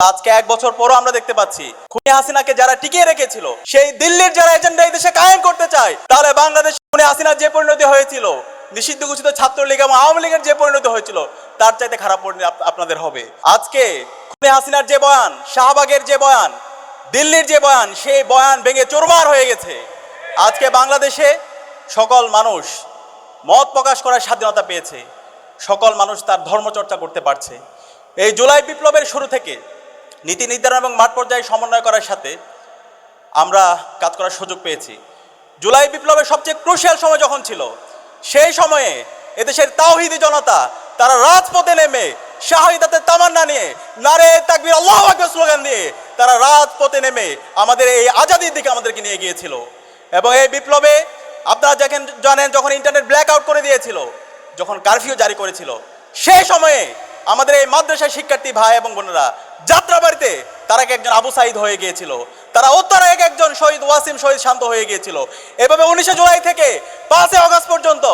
আজকে এক বছর পরও আমরা দেখতে পাচ্ছি। খুনি হাসিনাকে যারা টিকিয়ে রেখেছিল, সেই দিল্লির যারা এজেন্ডা এই দেশে কায়েম করতে চায়, তাহলে বাংলাদেশ খুনি হাসিনার যে পরিণতি হয়েছিল, নিষিদ্ধ ঘোষিত ছাত্রলীগ এবং আওয়ামী লীগের যে পরিণতি হয়েছিল, তার চাইতে খারাপ পরিণতি আপনাদের হবে। আজকে খুনি হাসিনার যে বয়ান, শাহবাগের যে বয়ান, দিল্লির যে বয়ান, সেই বয়ান ভেঙে চোরমার হয়ে গেছে। আজকে বাংলাদেশে সকল মানুষ মত প্রকাশ করার স্বাধীনতা পেয়েছে। সকল মানুষ তার ধর্মচর্চা করতে পারছে। এই জুলাই বিপ্লবের শুরু থেকে নীতি নির্ধারণ এবং মাঠ পর্যায়ে সমন্বয় করার সাথে আমরা কাজ করার সুযোগ পেয়েছি। জুলাই বিপ্লবের সবচেয়ে ক্রুশিয়াল সময় যখন ছিল, সেই সময়ে এদেশের তাওহিদি জনতা তারা রাজপথে নেমে শাহিদাতের তামান্না নিয়ে নারে তাকবির, আল্লাহ স্লোগান দিয়ে তারা রাজপথে নেমে আমাদের এই আজাদির দিকে আমাদেরকে নিয়ে গিয়েছিল। এবং এই বিপ্লবে আপনারা দেখেন জানেন, যখন ইন্টারনেট ব্ল্যাক আউট করে দিয়েছিল, যখন কারফিউ জারি করেছিল, সেই সময়ে আমাদের এই মাদ্রাসার শিক্ষার্থী ভাই এবং বোনেরা, যাত্রাবাড়িতে তারা এক একজন আবু সাইদ হয়ে গিয়েছিল। তারা উত্তরে এক একজন শহীদ ওয়াসিম শহীদ শান্ত হয়ে গিয়েছিল। এভাবে উনিশে জুলাই থেকে পাঁচই আগস্ট পর্যন্ত,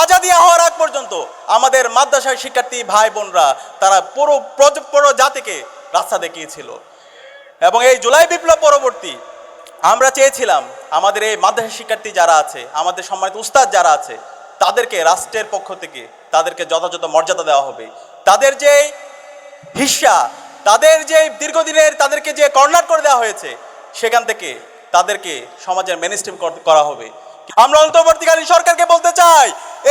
আজাদি হওয়ার আগ পর্যন্ত আমাদের মাদ্রাসার শিক্ষার্থী ভাই বোনরা, তারা পুরো পুরো জাতিকে রাস্তা দেখিয়েছিল। এবং এই জুলাই বিপ্লব পরবর্তী আমরা চেয়েছিলাম, আমাদের এই মাদ্রাসা শিক্ষার্থী যারা আছে, আমাদের সম্মানিত উস্তাদ যারা আছে, তাদেরকে রাষ্ট্রের পক্ষ থেকে তাদেরকে যথাযথ মর্যাদা দেওয়া হবে। তাদের যে হিস্সা, তাদের যে দীর্ঘদিনের তাদেরকে যে কর্নার করে দেওয়া হয়েছে, সেখান থেকে তাদেরকে সমাজের মেনস্ট্রিম করা হবে। আমরা অন্তর্বর্তীকালীন সরকারকে বলতে চাই,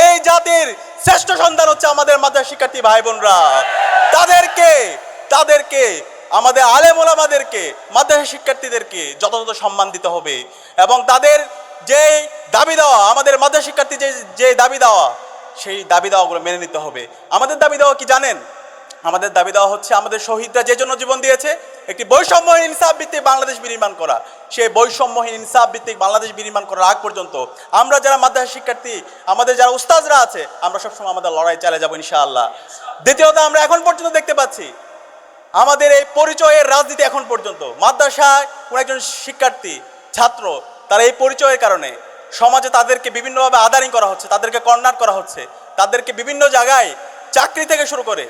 এই জাতির শ্রেষ্ঠ সন্তান হচ্ছে আমাদের মাদ্রাসা শিক্ষার্থী ভাই বোনরা তাদেরকে তাদেরকে, আমাদের আলেম ওলামাদেরকে, মাদ্রাসা শিক্ষার্থীদেরকে যথাযথ সম্মান দিতে হবে। এবং তাদের যে দাবি দেওয়া, আমাদের মাদ্রাসা শিক্ষার্থী যে যে দাবি দেওয়া সেই দাবি দেওয়াগুলো মেনে নিতে হবে। আমাদের দাবি দেওয়া কি জানেন? আমাদের দাবি দেওয়া হচ্ছে আমাদের শহীদরা যে জন্য জীবন দিয়েছে, একটি বৈষম্যহীন ইনসাফ ভিত্তিক বাংলাদেশ বিনির্মাণ করা। সেই বৈষম্যহীন ইনসাফ ভিত্তিক বাংলাদেশ বিনির্মাণ করার আগ পর্যন্ত আমরা যারা মাদ্রাসা শিক্ষার্থী, আমাদের যারা উস্তাজরা আছে, আমরা সবসময় আমাদের লড়াই চালিয়ে যাব ইনশাআল্লাহ। দ্বিতীয়ত আমরা এখন পর্যন্ত দেখতে পাচ্ছি, আমাদের এই পরিচয়ের রাজনীতি এখন পর্যন্ত। মাদ্রাসায় কোনো একজন শিক্ষার্থী, ছাত্র, তার এই পরিচয়ের কারণে সমাজে তাদেরকে বিভিন্নভাবে আদারিং করা হচ্ছে, তাদেরকে কর্নার করা হচ্ছে, তাদেরকে বিভিন্ন জায়গায় চাকরি থেকে শুরু করে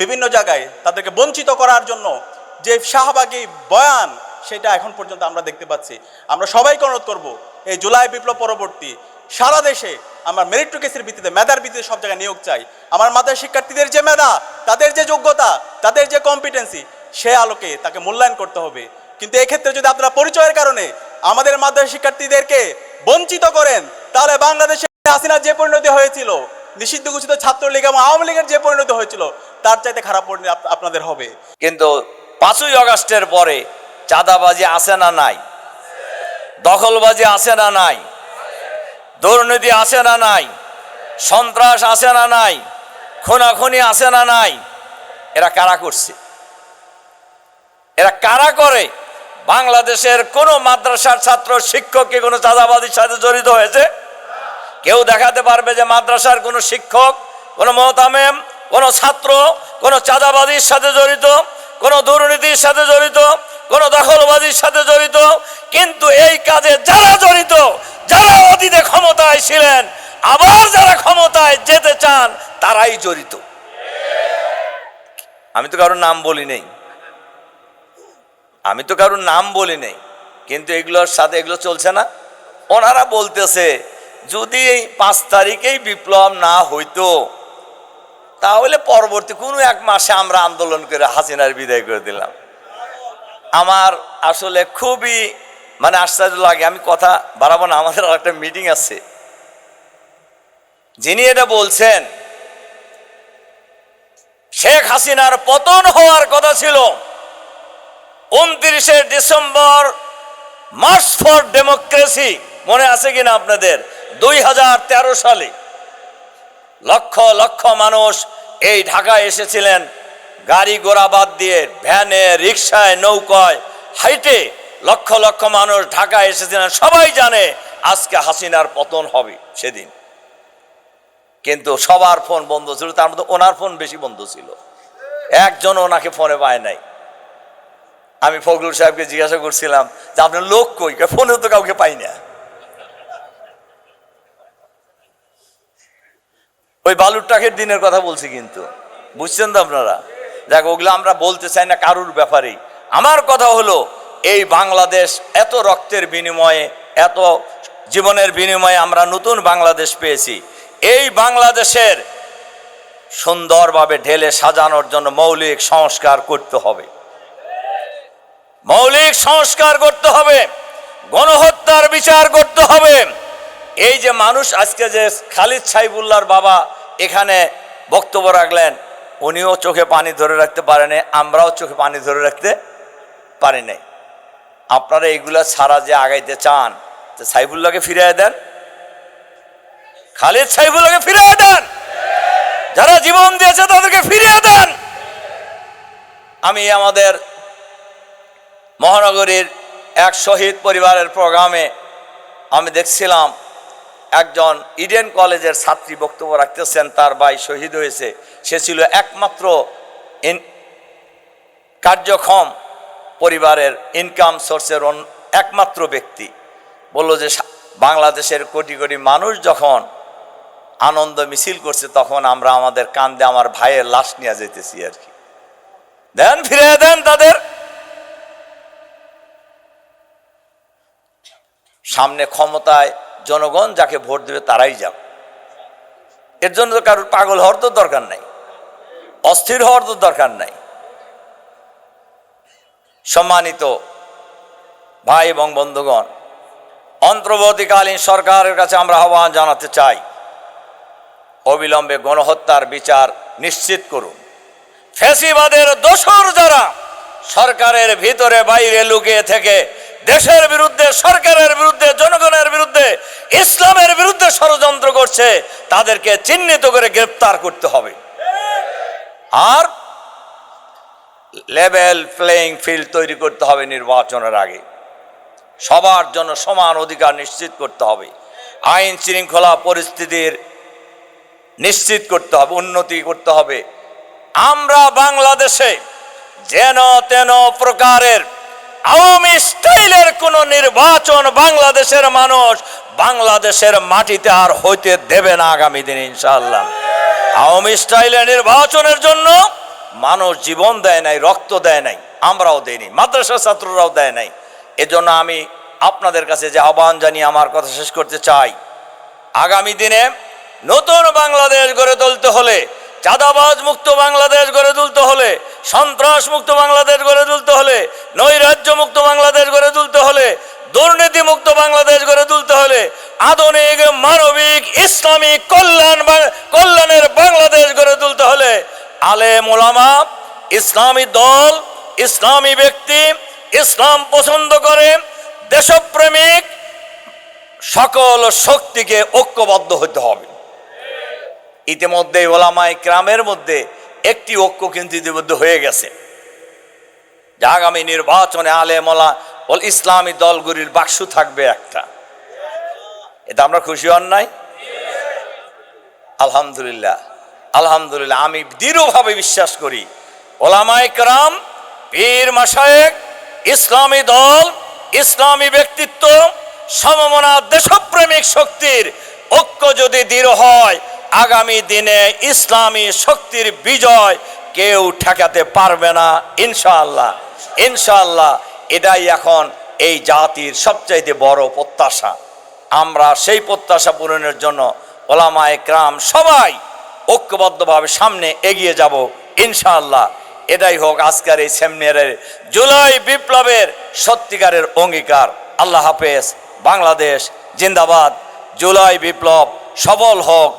বিভিন্ন জায়গায় তাদেরকে বঞ্চিত করার জন্য যে শাহবাগী বয়ান, সেটা এখন পর্যন্ত আমরা দেখতে পাচ্ছি। আমরা সবাইকে অনুরোধ করব, এই জুলাই বিপ্লব পরবর্তী সারা দেশে আমরা মেরিটোকেসের ভিত্তিতে, মেধার ভিত্তিতে সব জায়গায় নিয়োগ চাই। আমার মাথায় শিক্ষার্থীদের যে মেধা, তাদের যে যোগ্যতা, তাদের যে কম্পিটেন্সি সে আলোকে তাকে মূল্যায়ন করতে হবে। কিন্তু এক্ষেত্রে যদি আপনারা পরিচয়ের কারণে আমাদের মাদ্রাসা শিক্ষার্থীদেরকে বঞ্চিত করেন, তাহলে বাংলাদেশে হাসিনার যে পরিণতি হয়েছিল, নিষিদ্ধ ঘোষিত ছাত্রলীগ এবং আওয়ামী লীগের যে পরিণতি হয়েছিল, তার চাইতে খারাপ পরিণতি আপনাদের হবে। কিন্তু পাঁচই অগাস্টের পরে চাঁদাবাজি আছে না নাই? দখলবাজি আছে না নাই? দুর্নীতি আছে না নাই? সন্ত্রাস আছে না নাই? খুনাখুনি আছে না নাই? এরা কারা করছে? এরা কারা করে? বাংলাদেশের কোন মাদ্রাসার ছাত্র, শিক্ষক কি কোনো চাঁদাবাজির সাথে জড়িত হয়েছে? কেউ দেখাতে পারবে যে মাদ্রাসার কোনো শিক্ষক, কোনো মহতামেম, কোনো ছাত্র, কোনো চাঁদাবাজির সাথে জড়িত, কোনো দুর্নীতির সাথে জড়িত, কোনো দখলবাজির সাথে জড়িত, কিন্তু এই কাজে যারা জড়িত, যারা অতীতে ক্ষমতায় ছিলেন, আবার যারা ক্ষমতায় যেতে চান, তারাই জড়িত। আমি তো কারোর নাম বলি নেই। আমি তো কারোর নাম বলি নেই, কিন্তু এগুলোর সাথে এগুলো চলছে না। ওনারা বলতেছে, যদি এই পাঁচ তারিখেই বিপ্লব না হইতো, তাহলে পরবর্তী কোনো এক মাসে আমরা আন্দোলন করে হাসিনার বিদায় করে দিলাম। আমার আসলে খুবই মানে আশ্চর্য লাগে, আমি কথা বাড়াবো না, আমাদের আর একটা মিটিং আছে। যিনি এটা বলছেন, শেখ হাসিনার পতন হওয়ার কথা ছিল। উনত্রিশে ডিসেম্বর মার্চ ফর ডেমোক্রেসি মনে আছে কিনা আপনাদের? দুই হাজার তেরো সালে। লক্ষ লক্ষ মানুষ এই ঢাকায় এসেছিলেন। গাড়ি ঘোড়া বাদ দিয়ে, ভ্যানে রিক্সায় নৌকায়, হাইটে লক্ষ লক্ষ মানুষ ঢাকায় এসেছিলেন। সবাই জানে আজকে হাসিনার পতন হবে সেদিন। কিন্তু সবার ফোন বন্ধ ছিল, তার মধ্যে ওনার ফোন বেশি বন্ধ ছিল। একজন ওনাকে ফোনে পায় নাই। আমি ফখরুল সাহেবকে জিজ্ঞাসা করছিলাম যে আপনার লোক কই? ফোনে তো কাউকে পাই না। ওই বালুর টাকের দিনের কথা বলছি কিন্তু। বুঝছেন তো আপনারা? দেখ ওগুলো আমরা বলতে চাই না কারুর ব্যাপারেই আমার কথা হলো, এই বাংলাদেশ এত রক্তের বিনিময়ে, এত জীবনের বিনিময়ে আমরা নতুন বাংলাদেশ পেয়েছি। এই বাংলাদেশের সুন্দরভাবে ঢেলে সাজানোর জন্য মৌলিক সংস্কার করতে হবে। মৌলিক সংস্কার করতে হবে, গণহত্যার বিচার করতে হবে। এই যে মানুষ আজকে যে খালিদ সাইবুল্লাহর বাবা এখানে বক্তব্য রাখলেন, উনিও চোখে পানি ধরে রাখতে পারেনি আমরাও চোখে পানি ধরে রাখতে পারি নাই। আপনারা এইগুলা ছাড়া যে আগাইতে চান, তো সাইবুল্লাহকে ফিরিয়ে দেন। খালিদ সাইবুল্লাহকে ফিরিয়ে দেন। যারা জীবন দিয়েছে তাদেরকে ফিরিয়ে দেন। আমি আমাদের মহানগরীর এক শহীদ পরিবারের প্রোগ্রামে আমি দেখছিলাম একজন ইডেন কলেজের ছাত্রী বক্তব্য রাখতেছেন, তার ভাই শহীদ হয়েছে। সে ছিল একমাত্র ইন- কার্যক্ষম পরিবারের ইনকাম সোর্সের একমাত্র ব্যক্তি। বলল যে বাংলাদেশের কোটি কোটি মানুষ যখন আনন্দ মিছিল করছে, তখন আমরা আমাদের কান্দে আমার ভাইয়ের লাশ নিয়ে যেতেছি আর কি। দেন ফিরে দেন তাদের সামনে ক্ষমতায় জনগণ যাকে ভোট দেবে তারাই যাবে এর জন্য তো কারোর পাগল হওয়ার তো দরকার নাই। অস্থির হওয়ার তো দরকার নাই। সম্মানিত ভাই এবং বন্ধুগণ, অন্তর্বর্তীকালীন সরকারের কাছে আমরা আহ্বান জানাতে চাই, অবিলম্বে গণহত্যার বিচার নিশ্চিত করুন। ফ্যাসিবাদের দোসর যারা সরকারের ভিতরে বাইরে লুকিয়ে থেকে দেশের বিরুদ্ধে, সরকারের বিরুদ্ধে, জনগণের বিরুদ্ধে, ইসলামের বিরুদ্ধে ষড়যন্ত্র করছে, তাদেরকে চিহ্নিত করে গ্রেপ্তার করতে হবে। আর লেভেল প্লেইং ফিল্ড তৈরি করতে হবে নির্বাচনের আগে। সবার জন্য সমান অধিকার নিশ্চিত করতে হবে। আইন শৃঙ্খলা পরিস্থিতির নিশ্চিত করতে হবে, উন্নতি করতে হবে। আমরা বাংলাদেশে যেন তেন প্রকারের আওয়ামী স্টাইলের কোন নির্বাচন বাংলাদেশের মানুষ বাংলাদেশের মাটিতে আর হইতে দেবে না আগামী দিনে, ইনশাআল্লাহ। আওয়ামী স্টাইলের নির্বাচনের জন্য মানুষ জীবন দেয় নাই, রক্ত দেয় নাই, আমরাও দেইনি মাদ্রাসা ছাত্ররাও দেয় নাই। এজন্য আমি আপনাদের কাছে যে আহ্বান জানিয়ে আমার কথা শেষ করতে চাই, আগামী দিনে নতুন বাংলাদেশ গড়ে তুলতে হলে চাঁদাবাজ মুক্ত বাংলাদেশ গড়ে তুলতে হলে, সন্ত্রাস মুক্ত বাংলাদেশ গড়ে তুলতে হলে, নৈরাজ্য মুক্ত বাংলাদেশ গড়ে তুলতে হলে, দুর্নীতি মুক্ত বাংলাদেশ গড়ে তুলতে হলে, আধুনিক মানবিক ইসলামিক কল্যাণ কল্যাণের বাংলাদেশ গড়ে তুলতে হলে আলে মোলামা ইসলামী দল, ইসলামী ব্যক্তি, ইসলাম পছন্দ করে, দেশপ্রেমিক, সকল শক্তিকে ঐক্যবদ্ধ হতে হবে। ইতিমধ্যে ওলামাই ক্রামের মধ্যে একটি ঐক্য কিন্তু ইতিমধ্যে হয়ে গেছে। যে আগামী নির্বাচনে আলে মোলা ওল ইসলামী দলগুলির বাক্স থাকবে একটা। এটা আমরা খুশি হন নাই? আলহামদুলিল্লাহ। আলহামদুলিল্লাহ, আমি দৃঢ়ভাবে বিশ্বাস করি ওলামাই ক্রাম, পীর মাসায়েক ইসলামী দল, ইসলামী ব্যক্তিত্ব, সমমনা দেশপ্রেমিক শক্তির ঐক্য যদি দৃঢ় হয় আগামী দিনে ইসলামী শক্তির বিজয় কেউ ঠেকাতে পারবে না, ইনশাআল্লাহ। ইনশাআল্লাহ, এটাই এখন এই জাতির সবচাইতে বড় প্রত্যাশা। আমরা সেই প্রত্যাশা পূরণের জন্য ওলামায়ে ক্রাম সবাই ঐক্যবদ্ধভাবে সামনে এগিয়ে যাব, ইনশাআল্লাহ। এটাই হোক আজকের এই সেমিনারের জুলাই বিপ্লবের সত্যিকারের অঙ্গীকার। আল্লাহ হাফেজ, বাংলাদেশ, জিন্দাবাদ। জুলাই বিপ্লব সবল হোক।